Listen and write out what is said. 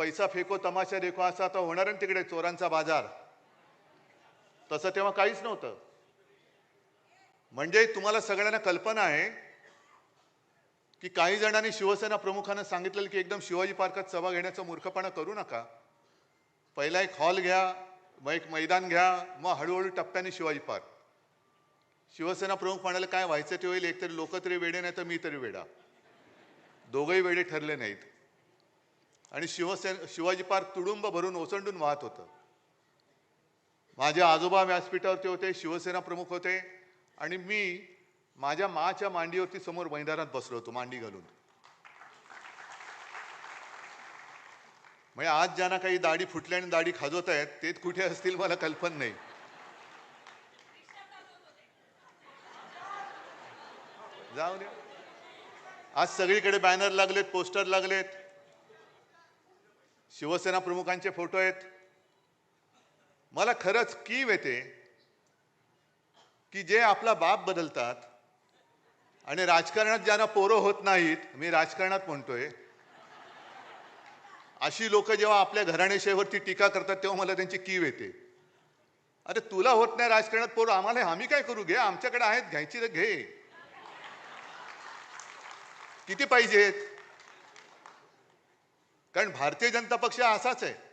पैसा फेको तमाशा देखो असा आता होणार ना तिकडे चोरांचा बाजार. तसं तेव्हा काहीच नव्हतं. म्हणजे तुम्हाला सगळ्यांना कल्पना आहे की काही जणांनी शिवसेना प्रमुखांना सांगितलेलं की एकदम शिवाजी पार्कात सभा घेण्याचा मूर्खपणा करू नका. पहिला एक हॉल घ्या मग एक मैदान घ्या मग हळूहळू टप्प्याने शिवाजी पार्क. शिवसेना प्रमुख म्हणाले काय व्हायचं ते होईल एकतरी लोक तरी वेडे नाही तर मी तरी वेडा. दोघंही वेडे ठरले नाहीत. आणि शिवसेना शिवाजी पार्क तुडुंब भरून ओसंडून वाहत होतं. माझे आजोबा व्यासपीठावरती होते शिवसेना प्रमुख होते आणि मी माझ्या माच्या मांडीवरती समोर मैदानात बसलो होतो मांडी घालून. म्हणजे आज ज्यांना काही दाढी फुटल्या आणि दाढी खाजवत आहेत ते कुठे असतील मला कल्पना नाही. जाऊ द्या आज सगळीकडे बॅनर लागलेत पोस्टर लागलेत. शिवसेना प्रमुखांचे फोटो आहेत. मला खरंच कीव येते की जे आपला बाप बदलतात आणि राजकारणात ज्यांना पोरं होत नाहीत मी राजकारणात म्हणतोय अशी लोक जेव्हा आपल्या घराणेशाहीवरती टीका करतात तेव्हा मला त्यांची कीव येते. अरे तुला होत नाही राजकारणात पोरं आम्हाला आम्ही काय करू? घे आमच्याकडे आहेत घ्यायची तर घे. किती पाहिजेत? कारण भारतीय जनता पक्ष असाच आहे.